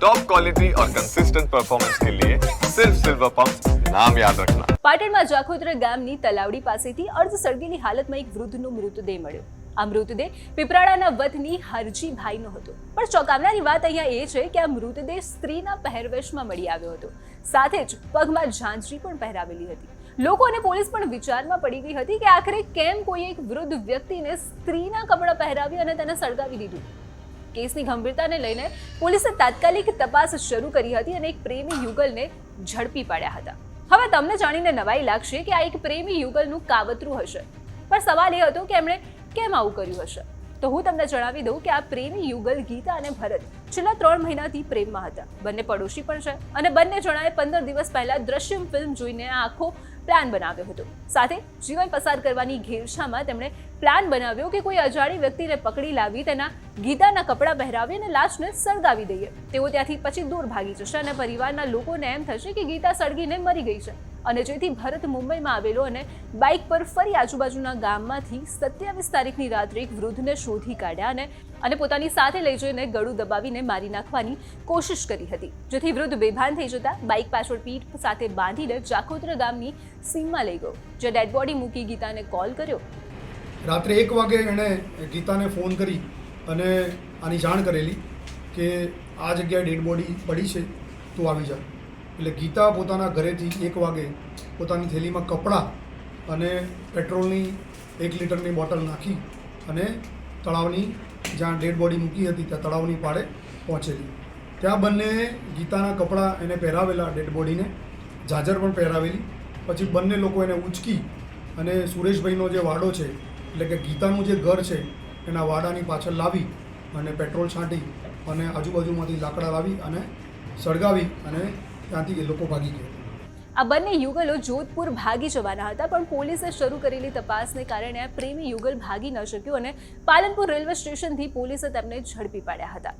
Top quality और consistent performance के लिए सिर्फ सिल्वर पंप नाम याद रखना પાટણમાં જાખોદ્ર ગામની તલાવડી પાસેથી અર્ધ સળગેલી હાલતમાં એક વૃદ્ધનો મૃતદેહ મળ્યો આ મૃતદેહ પીપરાડાના વતની હરજીભાઈનો હતો પણ ચોંકાવનારી વાત અહીંયા એ છે કે આ મૃતદેહ સ્ત્રીના પહેરવેશમાં મળી આવ્યો હતો સાથે જ પગમાં ઝાંઝરી પણ પહેરાવેલી હતી લોકો અને પોલીસ પણ વિચારમાં પડી ગઈ હતી કે આખરે કેમ કોઈ એક વૃદ્ધ વ્યક્તિને સ્ત્રીના કપડાં પહેરાવી અને તેને સળગાવી દીધું કેસની ગંભીરતાને લઈને પોલીસે તાત્કાલિક તપાસ શરૂ કરી હતી અને એક પ્રેમી યુગલને ઝડપી પાડ્યા હતા. હવે તમને જાણીને નવાઈ લાગશે કે આ એક પ્રેમી યુગલનું કાવતરું હશે. પણ સવાલ એ હતો કે એમણે કેમ આવું કર્યું હશે? તો હું તમને જણાવી દઉં કે આ પ્રેમી યુગલ ગીતા અને ભરત છેલ્લા ત્રણ મહિનાથી પ્રેમમાં હતા. બંને પડોશી પણ છે અને બંને જણાએ પંદર દિવસ પહેલા દ્રશ્યમ ફિલ્મ જોઈને આ આખો પ્લાન બનાવ્યો હતો. સાથે જીવન પસાર કરવાની ઘેરછામાં તેમણે પ્લાન બનાવ્યો કે કોઈ અજાણી વ્યક્તિને પકડી લાવી તેના ગીતાના કપડાં પહેરાવી અને લાશને સળગાવી દઈએ. તેઓ ત્યાંથી પછી દૂર ભાગી જશે અને પરિવારના લોકોને એમ થશે કે ગીતા સળગીને મરી ગઈ છે. અને જેથી ભરત મુંબઈમાં આવેલો અને બાઇક પર ફરી આજુબાજુના ગામમાંથી સત્યાવીસ તારીખની રાત્રે એક વૃદ્ધને શોધી કાઢ્યા અને અને પોતાની સાથે લઈ જઈને ગળું દબાવીને મારી નાખવાની કોશિશ કરી હતી. જેથી વૃદ્ધ બેભાન થઈ જતા બાઇક પાછળ પીઠ સાથે બાંધીને જાખોત્ર ગામની સીમમાં લઈ ગયો, જે ડેડ બોડી મૂકી ગીતાને કોલ કર્યો. રાત્રે એક વાગે એણે ગીતાને ફોન કરી અને આની જાણ કરેલી કે આ જગ્યાએ ડેડ બોડી પડી છે, તું આવી જા. એટલે ગીતા પોતાના ઘરેથી એક વાગે પોતાની થેલીમાં કપડાં અને પેટ્રોલની એક લીટરની બોટલ નાખી અને તળાવની જ્યાં ડેડ બોડી મૂકી હતી, ત્યાં તળાવની પાળે પહોંચેલી. ત્યાં બંને ગીતાના કપડાં એને પહેરાવેલા ડેડ બોડીને ઝાઝર પણ પહેરાવેલી. પછી બંને લોકો એને ઉંચકી અને સુરેશભાઈનો જે વાડો છે, એટલે કે ગીતાનું જે ઘર છે એના વાડાની પાછળ લાવી અને પેટ્રોલ છાંટી અને આજુબાજુમાંથી લાકડા લાવી અને સળગાવી અને ત્યાંથી એ લોકો ભાગી ગયા. આ બંને યુગલો જોધપુર ભાગી જવાના હતા, પણ પોલીસે શરૂ કરેલી તપાસને કારણે પ્રેમી યુગલ ભાગી ન શક્યું અને પાલનપુર રેલવે સ્ટેશનથી પોલીસે તેમને ઝડપી પાડ્યા હતા.